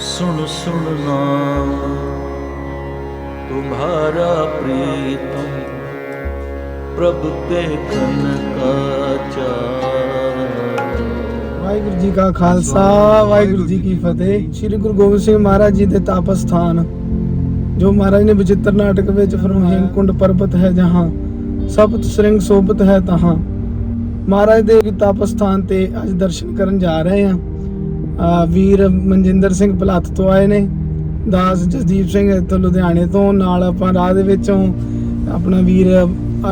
सुन सुन नाम तुम्हारा प्रीतम प्रभु के कन का चार ਵਾਹਿਗੁਰੂ ਜੀ ਕਾ ਖਾਲਸਾ ਵਾਹਿਗੁਰੂ ਜੀ ਕੀ ਫਤਿਹ ਸ੍ਰੀ ਗੁਰੂ ਗੋਬਿੰਦ ਸਿੰਘ ਮਹਾਰਾਜ ਜੀ ਦੇ ਤਪ ਸਥਾਨ ਜੋ ਮਹਾਰਾਜ ਨੇ ਬਚਿੱਤਰ ਨਾਟਕ ਵਿੱਚ ਫਰਮਾਇਆ ਹੇਮਕੁੰਡ ਪਰਬਤ ਹੈ ਜਹਾਂ ਸਪਤ ਸ੍ਰਿੰਗ ਸੋਭਤ ਹੈ ਤਹਾਂ ਮਹਾਰਾਜ ਦੇ ਤਪ ਸਥਾਨ ਤੇ ਅੱਜ ਦਰਸ਼ਨ ਕਰਨ ਜਾ ਰਹੇ ਹਾਂ ਆ ਵੀਰ ਮਨਜਿੰਦਰ ਸਿੰਘ ਭਲੱਥ ਤੋਂ ਆਏ ਨੇ, ਦਾਸ ਜਸਦੀਪ ਸਿੰਘ ਇੱਥੋਂ ਲੁਧਿਆਣੇ ਤੋਂ, ਨਾਲ ਆਪਾਂ ਰਾਹ ਦੇ ਵਿੱਚੋਂ ਆਪਣਾ ਵੀਰ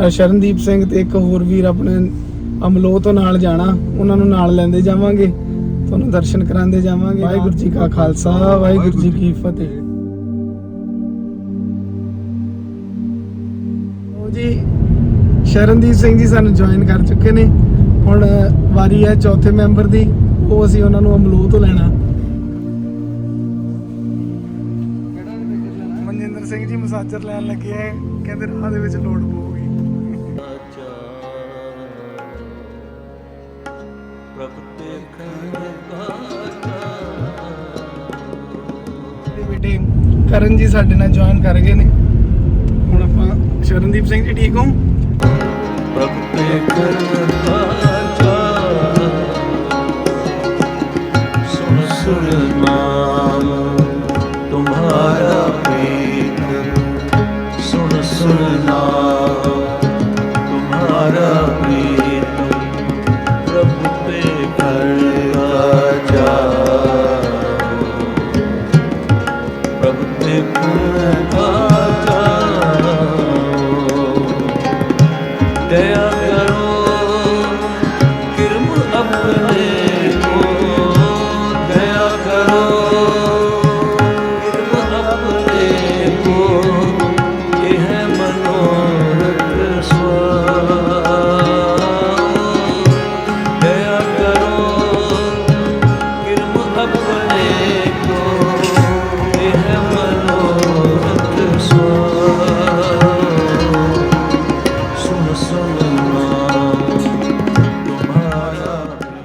ਸ਼ਰਨਦੀਪ ਸਿੰਘ ਤੇ ਇੱਕ ਹੋਰ ਵੀਰ ਆਪਣੇ ਅਮਲੋ ਤੋਂ ਨਾਲ ਜਾਣਾ, ਉਹਨਾਂ ਨੂੰ ਨਾਲ ਲੈਂਦੇ ਜਾਵਾਂਗੇ, ਤੁਹਾਨੂੰ ਦਰਸ਼ਨ ਕਰਾਉਂਦੇ ਜਾਵਾਂਗੇ। ਵਾਹਿਗੁਰੂ ਜੀ ਕਾ ਖਾਲਸਾ, ਵਾਹਿਗੁਰੂ ਜੀ ਕੀ ਫਤਿਹ। ਜੀ, ਸ਼ਰਨਦੀਪ ਸਿੰਘ ਜੀ ਸਾਨੂੰ ਜੁਆਇਨ ਕਰ ਚੁੱਕੇ ਨੇ, ਹੁਣ ਵਾਰੀ ਹੈ ਚੌਥੇ ਮੈਂਬਰ ਦੀ। ਉਹ ਅਸੀਂ ਉਹਨਾਂ ਨੂੰ ਅਮਲੂ ਤੋਂ ਲੈਣਾ। ਮਨਜਿੰਦਰ ਸਿੰਘ ਜੀ ਮਸਾਜਰ ਲੈਣ ਲੱਗੇ ਆ ਕਹਿੰਦੇ ਰਾਹ ਦੇ ਵਿੱਚ ਲੋਡ ਪਊਗੀ। ਪ੍ਰਭ ਕਰਨ ਜੀ ਸਾਡੇ ਨਾਲ ਜੁਆਇਨ ਕਰ ਗਏ ਨੇ। ਹੁਣ ਆਪਾਂ ਸ਼ਰਨਦੀਪ ਸਿੰਘ ਜੀ ਠੀਕ ਹੋ? ਪ੍ਰਭ ਤੇ ਖੰਡਾ Depois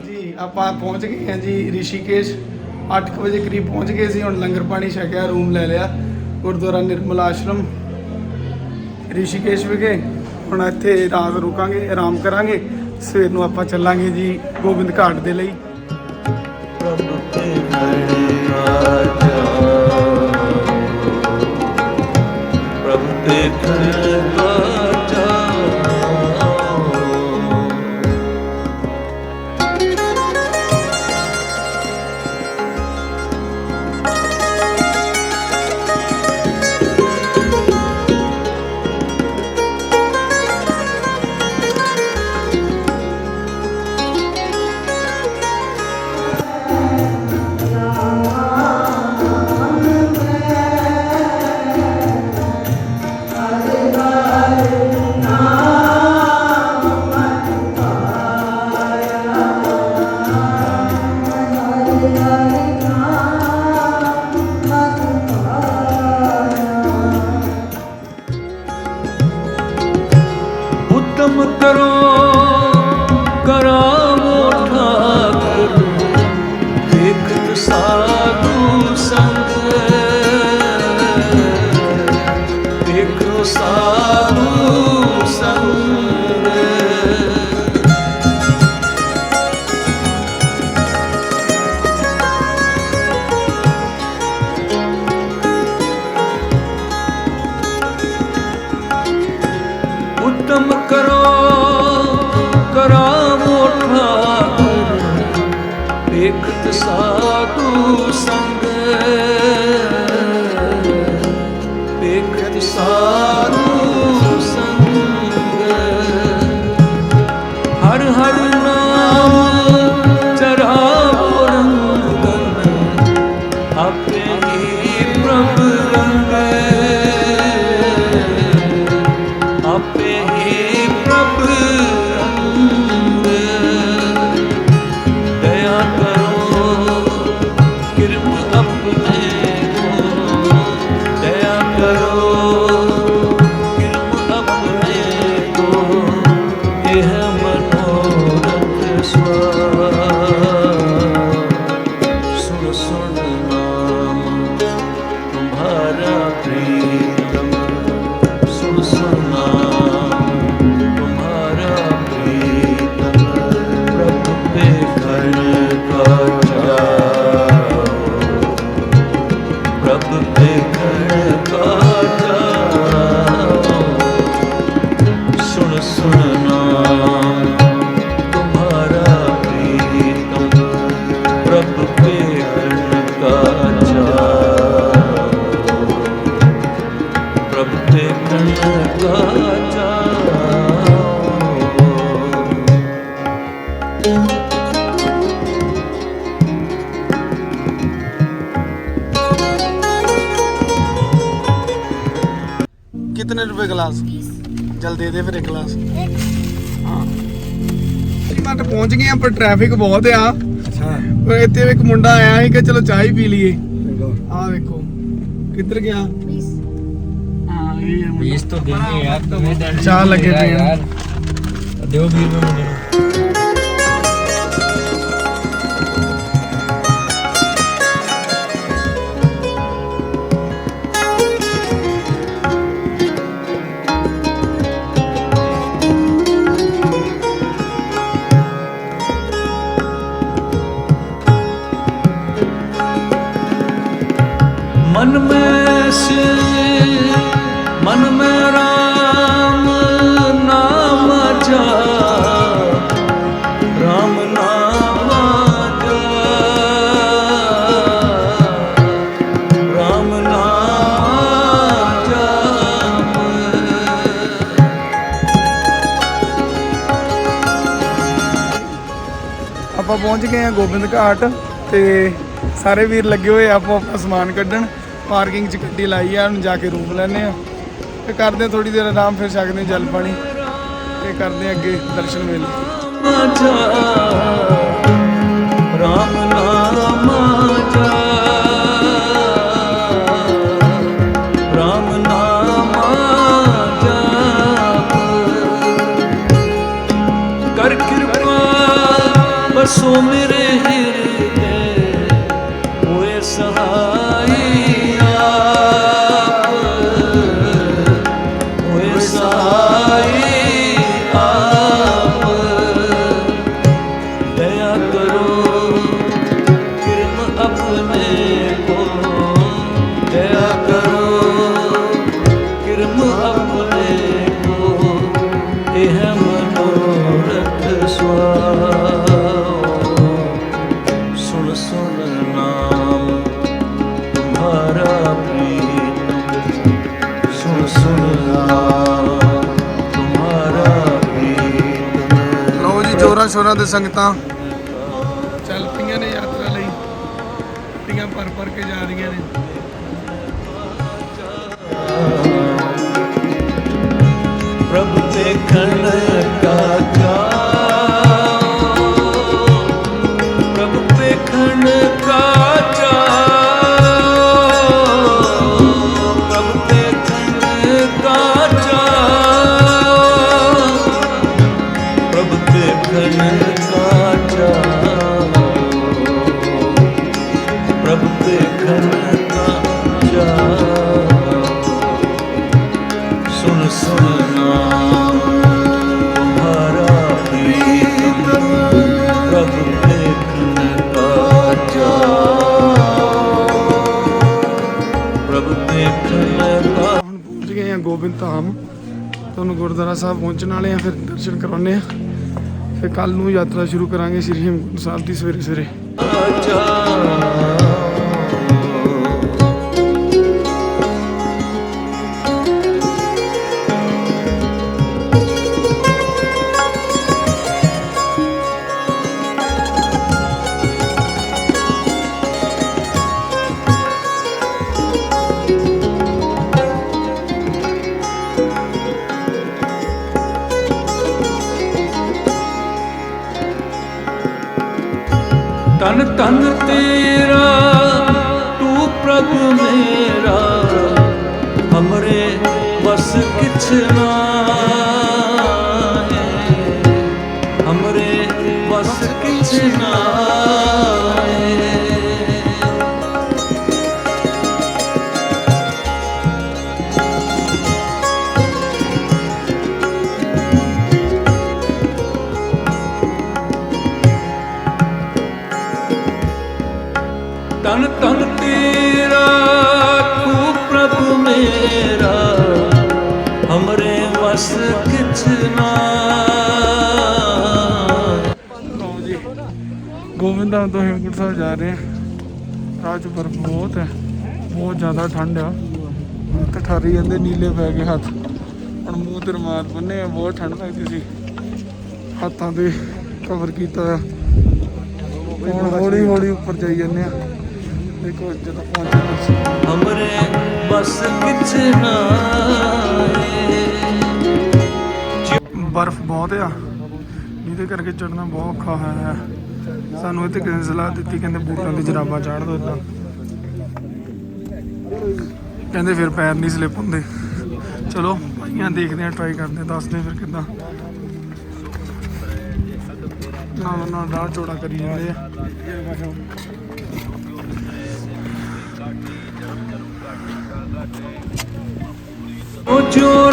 ਜੀ, ਆਪਾਂ ਪਹੁੰਚ ਗਏ ਹਾਂ ਜੀ ਰਿਸ਼ੀਕੇਸ਼। 8 ਵਜੇ ਕਰੀਬ ਪਹੁੰਚ ਗਏ ਸੀ, ਹੁਣ ਲੰਗਰ ਪਾਣੀ ਛਕਿਆ ਰੂਮ ਲੈ ਲਿਆ। ਗੁਰਦੁਆਰਾ ਨਿਰਮਲ ਆਸ਼ਰਮ, ਰਿਸ਼ੀਕੇਸ਼ ਵਿਖੇ। ਹੁਣ ਇੱਥੇ ਰਾਤ ਰੁਕਾਂਗੇ, ਆਰਾਮ ਕਰਾਂਗੇ। ਸਵੇਰ ਨੂੰ ਆਪਾਂ ਚੱਲਾਂਗੇ ਜੀ ਗੋਬਿੰਦ ਘਾਟ ਦੇ ਲਈ। choro the sun. ਟ੍ਰੈਫਿਕ ਬਹੁਤ ਆ ਅੱਛਾ ਪਰ ਇੱਥੇ ਇੱਕ ਮੁੰਡਾ ਆਇਆ ਸੀ ਕਿ ਚਲੋ ਚਾਹ ਹੀ ਪੀ ਲਈਏ ਆ ਵੇਖੋ ਕਿੱਧਰ ਗਿਆ ਹਾਂ ਇਹ ਮੁੰਡਾ 20 ਤੋਂ ਦੇਣੀ ਯਾਰ ਚਾਹ ਲੱਗੇ ਪਏ ਯਾਰ ਦਿਓ ਵੀਰ ਨੂੰ ਮੁੰਡੇ ਨੂੰ ਮਨ ਮੈਂ ਸੇ ਮਨ ਮੈਂ ਰਾਮ ਨਾਮ ਜਾ ਰਾਮ ਨਾਮ ਜਾ ਰਾਮ ਨਾਮ ਜਾ ਆਪਾਂ ਪਹੁੰਚ ਗਏ ਆ ਗੋਬਿੰਦ ਘਾਟ ਤੇ ਸਾਰੇ ਵੀਰ ਲੱਗੇ ਹੋਏ ਆਪੋ ਆਪਣਾ ਸਮਾਨ ਕੱਢਣ। ਪਾਰਕਿੰਗ 'ਚ ਗੱਡੀ ਲਾਈ ਆ ਹੁਣ ਜਾ ਕੇ ਰੂਮ ਲੈਣੇ ਆ। ਤੇ ਕਰਦੇ ਆ ਥੋੜੀ ਦੇਰ ਆਰਾਮ, ਫਿਰ ਸਕਦੇ ਜਲ ਪਾਣੀ। ਤੇ ਕਰਦੇ ਆ ਅੱਗੇ ਦਰਸ਼ਨ ਮੇਲੇ। ਰਾਮ ਨਾਮ ਰਾਮ ਕਰ ਕਿਰਪਾ ਮੇਰੇ ਸੰਗਤਾਂ ਤੁਹਾਨੂੰ ਗੁਰਦੁਆਰਾ ਸਾਹਿਬ ਪਹੁੰਚਣ ਵਾਲੇ ਆ ਫਿਰ ਦਰਸ਼ਨ ਕਰਾਉਣੇ ਆ ਫਿਰ ਕੱਲ ਨੂੰ ਯਾਤਰਾ ਸ਼ੁਰੂ ਕਰਾਂਗੇ ਸ੍ਰੀ ਹੇਮਕੁੰਟ ਸਾਹਿਬ ਦੀ ਸਵੇਰੇ ਸਵੇਰੇ ਤਨ ਤੇਰਾ ਤੂੰ ਪ੍ਰਭ ਮੇਰਾ। ਹਮਰੇ ਬਸ ਕਿਛ ਨਾ ਗੋਬਿੰਦਧਾਮ ਤੋਂ ਹੇਮਕੁੰਟ ਸਾਹਿਬ ਜਾ ਰਹੇ ਹਾਂ ਰਾਹ 'ਚ ਬਰਫ਼ ਬਹੁਤ ਹੈ। ਬਹੁਤ ਜ਼ਿਆਦਾ ਠੰਡ ਆ। ਤੇ ਠਾਰੀ ਜਾਂਦੇ ਨੀਲੇ ਪੈ ਗਏ ਹੱਥ। ਹੁਣ ਮੂੰਹ ਤੇ ਰੁਮਾਲ ਬੰਨੇ ਆ ਬਹੁਤ ਠੰਡ ਲੱਗਦੀ ਸੀ। ਹੱਥਾਂ ਤੇ ਕਵਰ ਕੀਤਾ ਆ। ਹੁਣ ਹੌਲੀ ਹੌਲੀ ਉੱਪਰ ਜਾਈ ਜਾਂਦੇ ਆ। ਦੇਖੋ ਜਦੋਂ ਪਹੁੰਚੇ ਹਮਰੇ ਬਸ। ਕਿਛ ਨਾ ਬਰਫ਼ ਬਹੁਤ ਆ। ਜਿਹਦੇ ਕਰਕੇ ਚੜਨਾ ਬਹੁਤ ਔਖਾ ਹੋਇਆ ਹੈ ਸਾਨੂੰ ਇੱਥੇ ਕਿਸੇ ਨੇ ਸਲਾਹ ਦਿੱਤੀ, ਕਹਿੰਦੇ ਬੂਟਾਂ ਦੀ ਜਰਾਬਾਂ ਚਾੜ ਦੋ ਇਦਾਂ। ਕਹਿੰਦੇ ਫਿਰ ਪੈਰ ਨਹੀਂ ਸਲਿੱਪ ਹੁੰਦੇ। ਚਲੋ, ਭਾਈਆਂ ਦੇਖਦੇ ਆ ਟਰਾਈ ਕਰਦੇ ਦੱਸਦੇ ਫਿਰ ਕਿੱਦਾਂ। ਨਾਲ ਨਾਲ ਰਾਹ ਚੌੜਾ ਕਰੀ ਜਾਂਦੇ ਆ। ਉਹ ਜੋ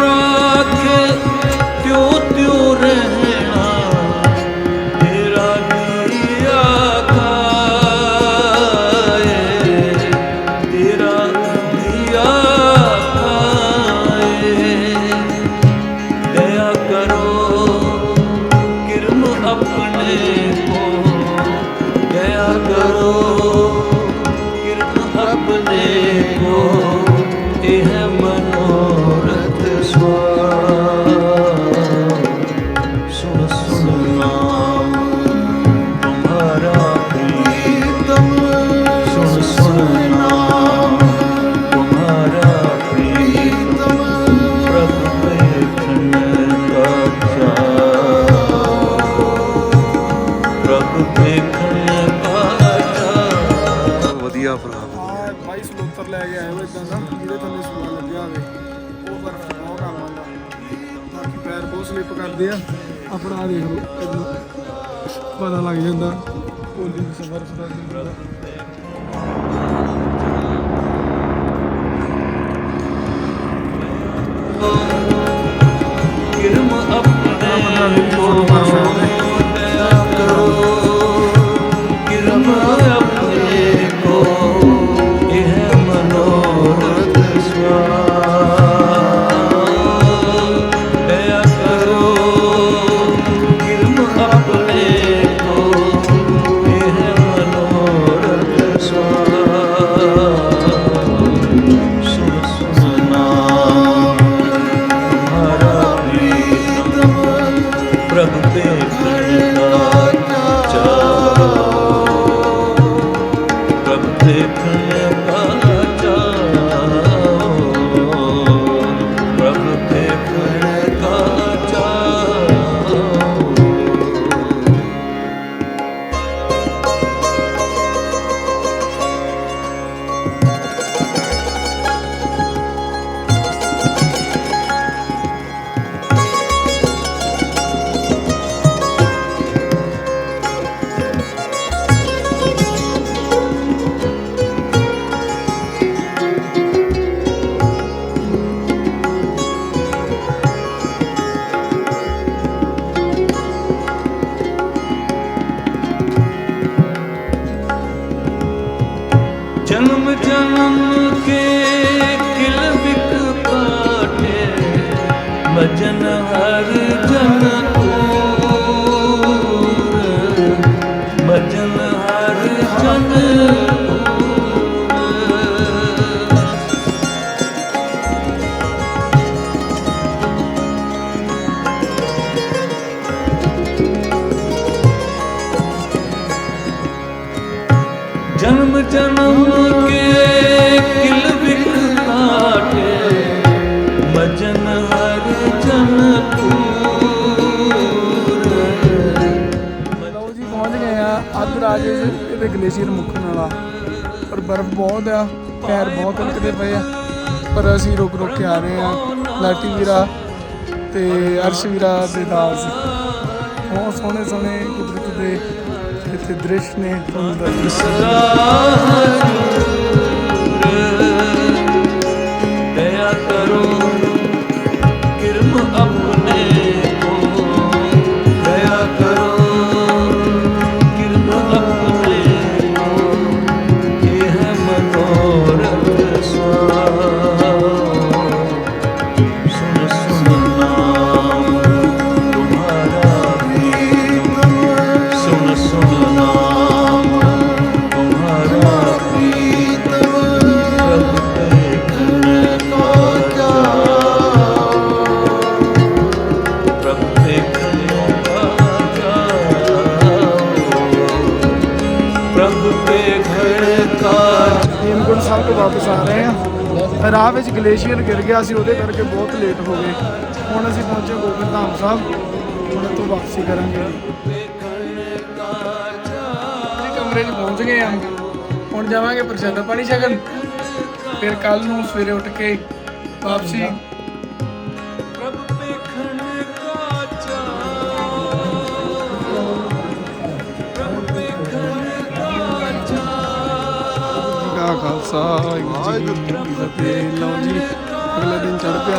ਬਰਫ਼ ਬਹੁਤ ਆ ਪੈਰ ਬਹੁਤ ਤਿਲਕਦੇ ਪਏ ਆ। ਪਰ ਅਸੀਂ ਰੁਕ ਰੁਕ ਕੇ ਆ ਰਹੇ ਆ ਲਾਟੀ ਵੀਰਾ ਤੇ ਅਰਸ਼ ਵੀਰਾ ਦੇ ਦਾਸ ਬਹੁਤ ਸੋਹਣੇ ਸੋਹਣੇ ਕੁਦਰਤ ਦੇ ਇੱਥੇ ਦ੍ਰਿਸ਼ ਨੇ ਤੁਹਾਨੂੰ ਦੱਸ ਹੇਮਕੁੰਡ ਸਾਹਿਬ ਤੋਂ ਵਾਪਸ ਆ ਰਹੇ ਆ ਰਾਹ ਵਿੱਚ ਗਲੇਸ਼ੀਅਰ ਗਿਰ ਗਿਆ ਸੀ, ਉਹਦੇ ਕਰਕੇ ਬਹੁਤ ਲੇਟ ਹੋ ਗਏ। ਹੁਣ ਅਸੀਂ ਪਹੁੰਚੇ ਗੋਬਿੰਦ ਧਾਮ ਸਾਹਿਬ। ਹੁਣ ਤੋਂ ਵਾਪਸੀ ਕਰਾਂਗੇ। ਅਸੀਂ 'ਚ ਪਹੁੰਚ ਗਏ ਹਾਂ ਹੁਣ ਜਾਵਾਂਗੇ ਪ੍ਰਸ਼ਾਦਾ ਪਾਣੀ ਛਕਣ। ਫਿਰ ਕੱਲ ਨੂੰ ਸਵੇਰੇ ਉੱਠ ਕੇ ਵਾਪਸੀ। ਪ੍ਰਭ ਖਾਲਸਾ, ਵਾਹਿਗੁਰੂ ਜੀ ਕੀ ਫਤਿਹ। ਲਓ ਜੀ, ਅਗਲੇ ਦਿਨ ਚੜ ਪਿਆ।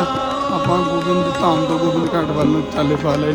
ਆਪਾਂ ਗੋਬਿੰਦ ਧਾਮ ਤੋਂ ਗੋਬਿੰਦ ਘਾਟ ਵੱਲ ਨੂੰ ਚਾਲੇ ਪਾ ਲਏ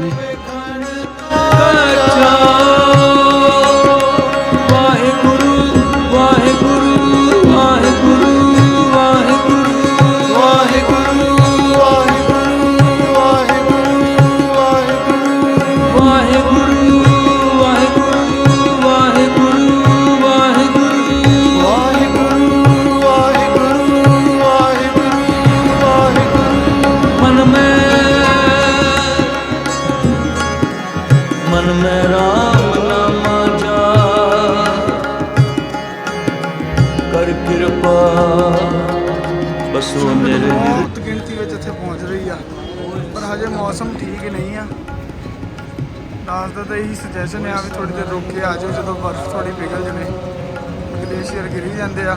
ਗਲੇਸ਼ੀਅਰ ਗਿਰੀ ਜਾਂਦੇ ਆ।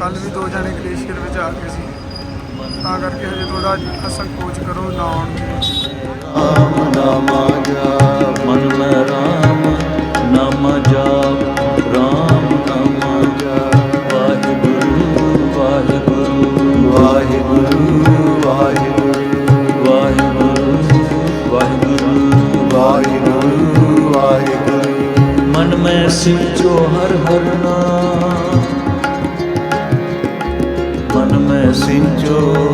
ਕੱਲ ਵੀ ਦੋ ਜਣੇ ਗਲੇਸ਼ੀਅਰ ਵਿੱਚ ਆ ਗਏ ਸੀ। ਤਾਂ ਕਰਕੇ ਹਜੇ ਥੋੜਾ ਸੰਕੋਚ ਕਰੋ ਨਾ ਆਉਣ ਦੀ ਮਨ ਮੈਂ ਰਾਮ ਨਾਮ ਜਾਪ ਰਾਮ ਨਾਮ ਜਾਪ ਵਾਹਿਗੁਰੂ ਵਾਹਿਗੁਰੂ ਵਾਹਿਗੁਰੂ ਵਾਹਿਗੁਰੂ ਮਨ ਮੈਂ ਸਿੰਚੋ ਹਰ ਹਰ ਨਾਮ চোখ